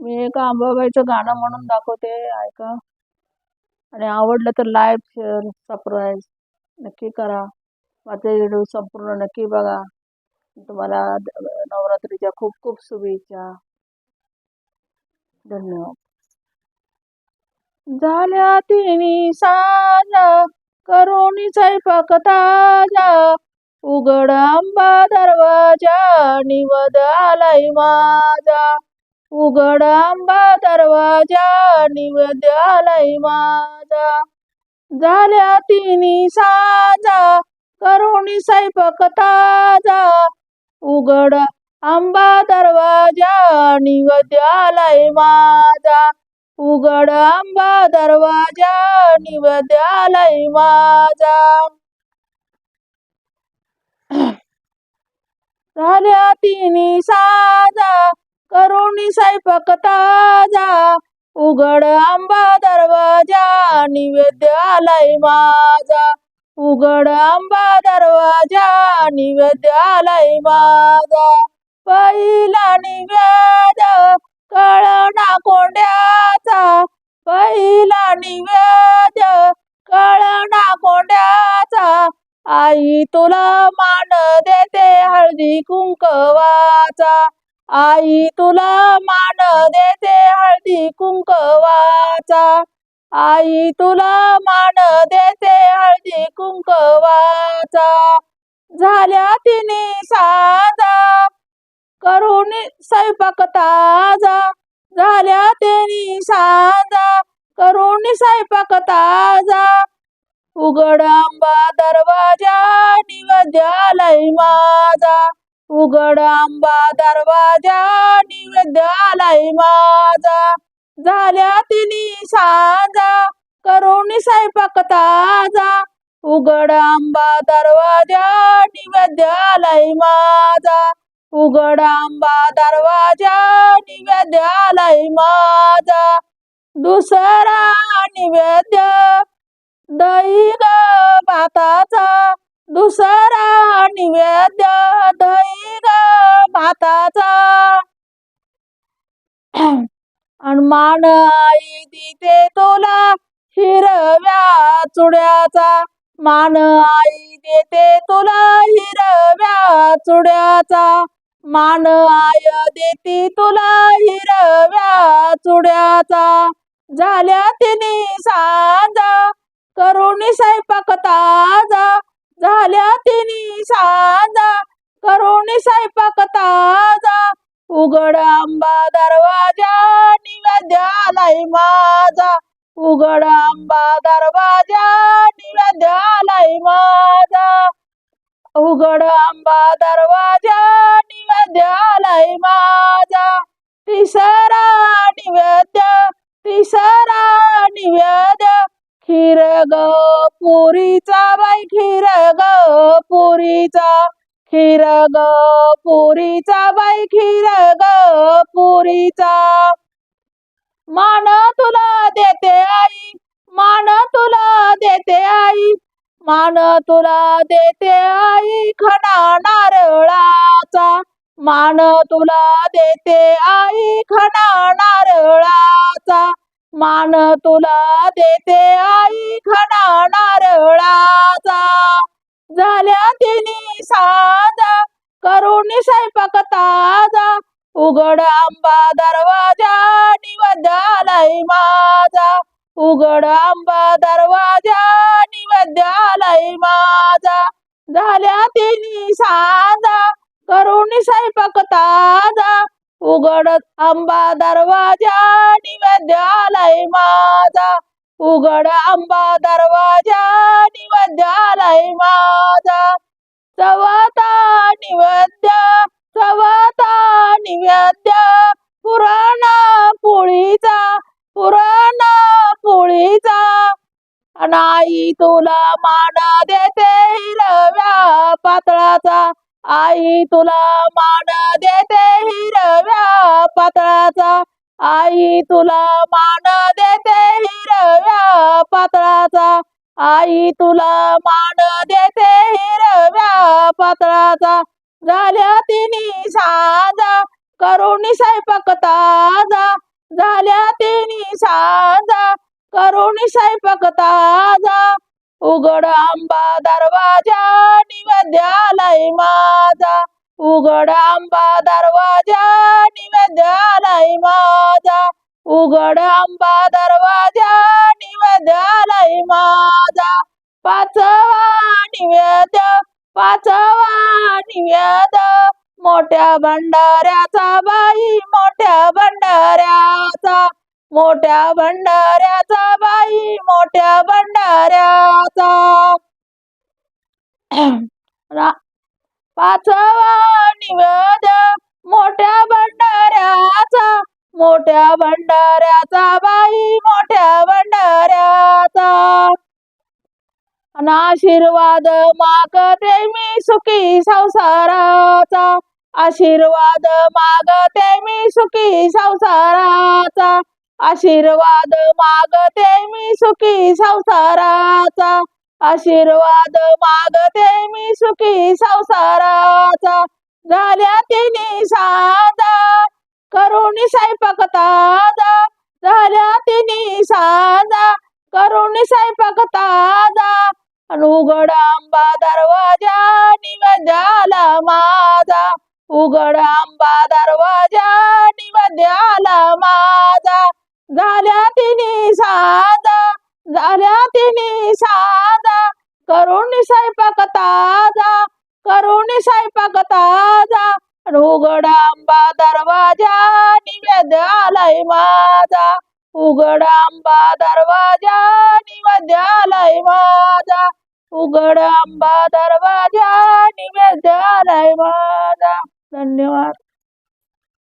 मी एक आंबाबाईचं गाणं म्हणून दाखवते ऐका. आणि आवडलं तर लाईव्ह शेअर सबस्क्राईब नक्की करा. माझे व्हिडिओ संपूर्ण नक्की बघा. तुम्हाला नवरात्रीच्या खूप खूप शुभेच्छा. धन्यवाद. झाल्या तिन्ही साजा करोनी स्वयंपाक ताजा उघड आंबा दरवाजा निवद आलाय माझा. उघड आंबा दरवाजा निवद आलाय माझा. झाल्या तिन्ही साजा करुणी स्वयंपाक ताजा. उघड आंबा दरवाजा निवद आलाय माझा. उघड आंबा दरवाजा निवद आलाय माझा. झाल्या तिन्ही साजा करुणी स्वयंपाक ताजा उघड आंबा दरवाजा निवेद्य आलाय माझा. उघड आंबा दरवाजा निवेद्य आलाय माझा. पहिला निवेद कळना कोंड्याचा. पहिला निवेद कळना कोंड्याचा. आई तुला मान देते हळदी कुंकवाचा. आई तुला मान देते हळदी कुंकवाचा. आई तुला मान देते हळदी कुंकवाचा. झाल्या तिने साजा. करून स्वयंपाक ताजा. झाल्या तिने साजा. करून स्वयंपाक ताजा. उघड आंबा दरवाजा निवद्यालय माझा. उघड आंबा दरवाजा निवेद्यालय माझा. झाल्या तिनी साजा करून स्वयंपाक ताजा. उघड आंबा दरवाजा निवेद्यालय माझा. उघड आंबा दरवाजा निवेद्यालय माझा. दुसरा निवेद्य दही ग भाताचा. दुसरा निवेद्य दही ग भाताचा आणि मान आई देते तुला हिरव्या चुड्याचा. मान आई देते तुला हिरव्या चुड्याचा. मान आय देती तुला हिरव्या चुड्याचा. झाल्या तिने साजा करुणी स्वयंपाक ताजा. झाल्या तिनी साजा. करुणी स्वयंपाक ताजा. उघड आंबा दरवाजा निवेद्यालय माझा. उघड आंबा दरवाजा निवेद्यालय माझा. उघड आंबा दरवाजा निवेद्यालय माझा. तिसरा निवेद्य तिसरा निवेद्य खीर ग पुरीचा बाई खीर ग पुरीचा खीर ग पुरीचा बाई खीर ग पुरीचा. मान तुला देते आई मान तुला देते आई मान तुला देते आई खणा नारळाचा. मान तुला देते आई खणा नारळाचा. मान तुला देते आई खणा नारळाचा झाल्या तिने साजा करून स्वयंपाक ताजा. उघड आंबा दरवाजा निवद्यालय माझा. उघड आंबा दरवाजा निवद्यालय माझा. झाल्या तिने साजा करुणी स्वयंपाक ताजा. उघड आंबा दरवाजा निवेद्यालय माझा. उघड आंबा दरवाजा निवेद्यालय माझा. सवता निवेद्य सवता निवेद्य. पुराणा पोळीचा पुराणा पोळीचा. नाही तुला मान देते हिरव्या पातळाचा. आई तुला मान देते हिरव्या पातळाचा. आई तुला मान देते हिरव्या पातळाचा. आई तुला मान देते हिरव्या पातळाचा. झाल्या तिने साजा करुणी स्वयंपाक ताजा झाल्या तिनी साजा करुणी स्वयंपाक ताजा उघड आंबा दरवाजा निवेद्यालय माझा. उघड आंबा दरवाजा निवेद्यालय माझा. उघड आंबा दरवाजा निवेद्यालय माझा. पाचवा निवेद पाचवा निवेद. मोठ्या भंडाऱ्याचा बाई मोठ्या भंडाऱ्याचा. मोठ्या भंडाऱ्याचा बाई मोठ्या भंडाऱ्याचा. पाचवा निवेद मोठ्या भंडाऱ्याचा. मोठ्या भंडाऱ्याचा बाई मोठ्या भंडाऱ्याचा. आशीर्वाद मागते मी सुखी संसाराचा. आशीर्वाद मागते मी सुखी संसाराचा. आशीर्वाद मागते मी सुखी संसाराचा. आशीर्वाद मागते मी सुखी संसाराचा. झाल्या तिने साधा करुणी स्वयंपाक ताजा झाल्या तिने साधा करुणी स्वयंपाक ताजा आणि उघड आंबा दरवाजा झाला माझा. उघड आंबा दरवाजा निवेद्याला माझा. झाल्या तिने साधा झाल्या तिने साधा. करून स्वयंपाक ताजा करून स्वयंपाक ताजा. उघड आंबा दरवाजा निवेद्यालय माझा. उघड आंबा दरवाजा आलाय माझा. उघड आंबा दरवाजा आलाय माझा. धन्यवाद.